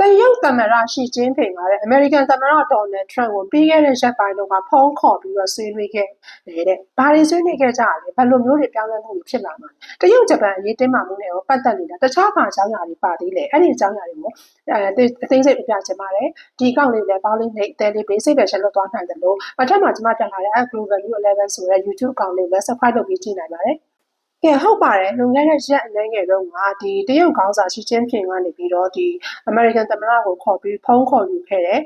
တရုတ်သမ္မတရှီကျင်းပင်ကလည်းအမေရိကန်သမ္မတဒေါ်နယ်ထရန့်ကိုပြီးခဲ့တဲ့ရက်ပိုင်းတုန်းကဖုန်းခေါ်ပြီးတော့ဆွေးနွေးခဲ့တယ်တဲ့။ဘာတွေဆွေးနွေးခဲ့ကြလဲ။ဘယ်လိုမျိုးတွေပြောင်းလဲမှုတွေဖြစ်လာမှာလဲ။တရုတ်ဂျပန်အရေးတင်းမာမှုနဲ့ရောပတ်သက်နေတာတခြားဘာအကြောင်းအရာတွေပါသေးလဲ။အဲ့ဒီအကြောင်းအရာတွေကိုအဲအသေးစိတ်ပြပြချင်ပါတယ်။ဒီအကောင့်လေးလည်းပေါင်းလေးနဲ့အသေးလေး basic version လုပ်သွားနိုင်တယ်လို့အထက်မှာကျွန်မတက်လာတဲ့ Global New 11ဆိုတဲ့ YouTube အကောင့်လေးလည်း subscribe လုပ်ပြီးကြည့်နိုင်ပါတယ်။ ကဲဟုတ်ပါတယ်လွန်ခဲ့တဲ့ရက်အနည်းငယ်တုန်းကဒီတရုတ်ခေါင်းဆောင်ရှီကျင်းဖျင်ကနေပြီးတော့ဒီအမေရိကန်သမ္မတကိုခေါ်ပြီးဖုန်းခေါ်ယူခဲ့တယ်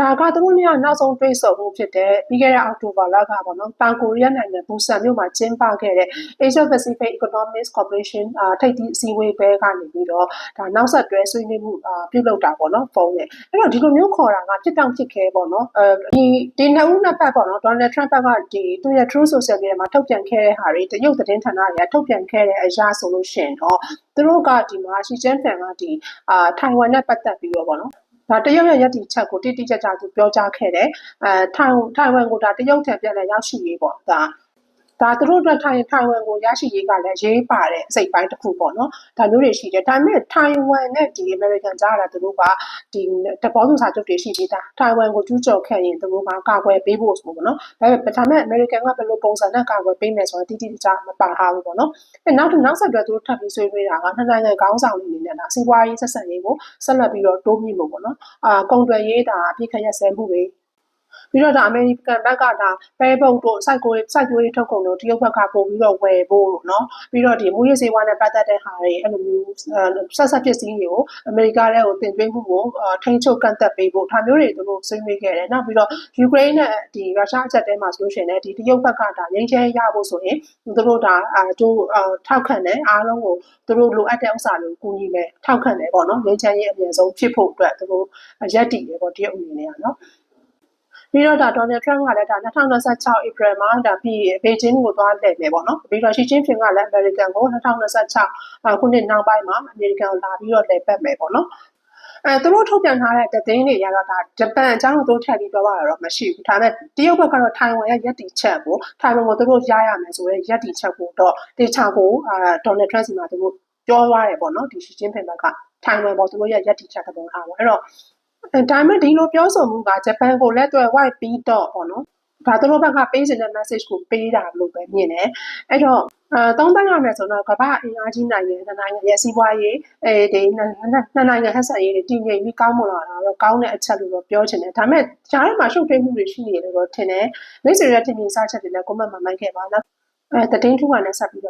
ဒါက သူတို့နှစ်ယောက် နောက်ဆုံးတွေ့ဆုံမှုဖြစ်တဲ့ ပြီးခဲ့တဲ့ အောက်တိုဘာလကပေါ့နော်၊တောင်ကိုရီးယားနိုင်ငံ ဘူဆန်မြို့မှာ ကျင်းပခဲ့တဲ့ Asia Pacific Economic Cooperation ထိပ်သီးအစည်းအဝေးပွဲကနေပြီးတော့ နောက်ဆက်တွဲ ဆွေးနွေးမှု ပြုလုပ်တာပေါ့နော်၊ဖုန်းနဲ့။အဲဒီတော့ ဒီလိုမျိုးခေါ်တာက ဖြစ်တောင့်ဖြစ်ခဲပေါ့နော်။ဒီနှစ်ဦးနှစ်ဘက်ပေါ့နော်၊ Donald Trump ဘက်က သူ့ရဲ့ Truth Social မီဒီယာမှာ ထုတ်ပြန်ခဲ့တဲ့ဟာတွေ၊တရုတ်သတင်းဌာနတွေက ထုတ်ပြန်ခဲ့တဲ့အရဆိုလို့ရှိရင်တော့ သူတို့က ဒီမှာ Xi Jinping က ထိုင်ဝမ်နဲ့ပတ်သက်ပြီးတော့ပေါ့နော် ဒါတရုတ်ရဲ့ရည်တည်ချက်ကိုတိတိကျကျသူပြောကြားခဲ့တယ်အဲထိုင်ထိုင်ဝမ်ကိုဒါတရုတ်ထံပြန်လဲရောက်ရှိရေးပေါ့ဒါ ဒါသူတို့အတွက်ထိုင်ထိုင်ဝမ်ကိုရရှိရေးကလည်းရေးပါတဲ့အစိတ်ပိုင်းတစ်ခုပေါ့နော်ဒါမျိုးတွေရှိတယ်ဒါပေမဲ့ထိုင်ဝမ်နဲ့ဒီအမေရိကန်ကြားတာသူတို့ကဒီတပေါ်စုစာချုပ်တွေရှိသေးတာထိုင်ဝမ်ကိုကျူးကျော်ခဲ့ရင်သူတို့ကကာကွယ်ပေးဖို့ဆိုပေါ့နော်ဒါပေမဲ့ဒါပေမဲ့အမေရိကန်ကဘယ်လိုပုံစံနဲ့ကာကွယ်ပေးမယ်ဆိုတော့တိတိကျကျမပါထားဘူးပေါ့နော်အဲနောက်နောက်ဆက်တွဲသူတို့ထပ်ပြီးဆွေးနွေးတာကနှစ်နိုင်ငံခေါင်းဆောင်တွေအနေနဲ့ဒါစီးပွားရေးဆက်ဆံရေးကိုဆက်လက်ပြီးတော့တိုးမြှင့်ဖို့ပေါ့နော်အာကုန်သွယ်ရေးဒါအပြည့်ခရက်ဆဲမှုတွေ ပြီးတော့ဒါအမေရိကန်ဘက်ကဒါပဲပုတ်တို့စိုက်ကိုစိုက်ကိုရေးထုတ်ကုန်တို့တရုတ်ဘက်ကပို့ပြီးတော့ဝယ်ဖို့လို့နော်ပြီးတော့ဒီမူရစေဝါနဲ့ပတ်သက်တဲ့ဟာတွေအဲ့လိုမျိုးဆက်ဆက်ပစ္စည်းတွေကိုအမေရိကရဲ့ကိုတင်သွင်းမှုကိုထိန်းချုပ်ကန့်သက်ပေးဖို့ဒါမျိုးတွေသူတို့ဆွေးနွေးခဲ့တယ်နောက်ပြီးတော့ယူကရိန်းနဲ့ဒီရုရှားအချက်တဲမှာဆိုလို့ရှိရင်လည်းဒီတရုတ်ဘက်ကဒါငြိမ်းချမ်းရဖို့ဆိုရင်သူတို့ဒါအတူထောက်ခံတယ်အားလုံးကိုသူတို့လိုအပ်တဲ့ဥစ္စာတွေကိုကူညီမယ်ထောက်ခံတယ်ပေါ့နော်ငြိမ်းချမ်းရေးအမြဲဆုံးဖြစ်ဖို့အတွက်သူတို့ရက်တည်တယ်ပေါ့တရုတ်အနေနဲ့ကနော် ပြီးတော့ဒါဒေါ်နယ်ထရန့်ကလည်းဒါ2026 April မှာဒါပြီးဘေဂျင်းကိုသွားလှည့်မယ်ပေါ့နော်ပြီးတော့ရှီကျင်းဖင်ကလည်းအမေရိကန်ကို2026ခုနှစ်နောက်ပိုင်းမှာအမေရိကန်ကိုလာပြီးတော့လှည့်ပတ်မယ်ပေါ့နော်အဲသူတို့ထုတ်ပြန်ထားတဲ့သတင်းတွေကတော့ဒါဂျပန်အကြောင်းတို့ထည့်ပြီးပြောပါတော့မရှိဘူးဒါပေမဲ့တရုတ်ဘက်ကတော့ထိုင်ဝမ်ရဲ့ယက်တီချက်ကိုထိုင်ဝမ်ကိုသူတို့ရရမယ်ဆိုတဲ့ယက်တီချက်ကိုတော့တေချာကိုအာဒေါ်နယ်ထရန့်စီမှာသူတို့ပြောသွားတယ်ပေါ့နော်ဒီရှီကျင်းဖင်ဘက်ကထိုင်ဝမ်ပေါ်သူတို့ရဲ့ယက်တီချက်ကတော့ဟာပေါ့အဲ့တော့ ဒါပေမဲ့ဒီလိုပြောဆိုမှုကဂျပန်ကိုလက်တွဲ white ပြီးတော့ပေါ့နော်ဒါသူတို့ဘက်ကပေးစင်တဲ့ message ကိုပေးတာလို့ပဲမြင်တယ်အဲ့တော့အဲသုံးသပ်ရမယ်ဆိုတော့ကမ္ဘာအင်အားကြီးနိုင်ငံတစ်နိုင်ငံရဲ့စီးပွားရေးအဲဒီနှစ်နိုင်ငံဆက်ဆံရေးတွေတည်ငြိမ်ပြီးကောင်းမွန်လာတာတော့ကောင်းတဲ့အချက်လို့တော့ပြောချင်တယ်ဒါပေမဲ့ကြားထဲမှာရှုပ်ထွေးမှုတွေရှိနေတယ်လို့တော့ထင်တယ်မိတ်ဆွေရဲ့တင်ပြစားချက်တွေလည်း comment မှာမှတ်ခဲ့ပါနော်အဲတည်င်းထူးကလည်းဆက်ပြီးတော့တင်ပြပါမယ်နော်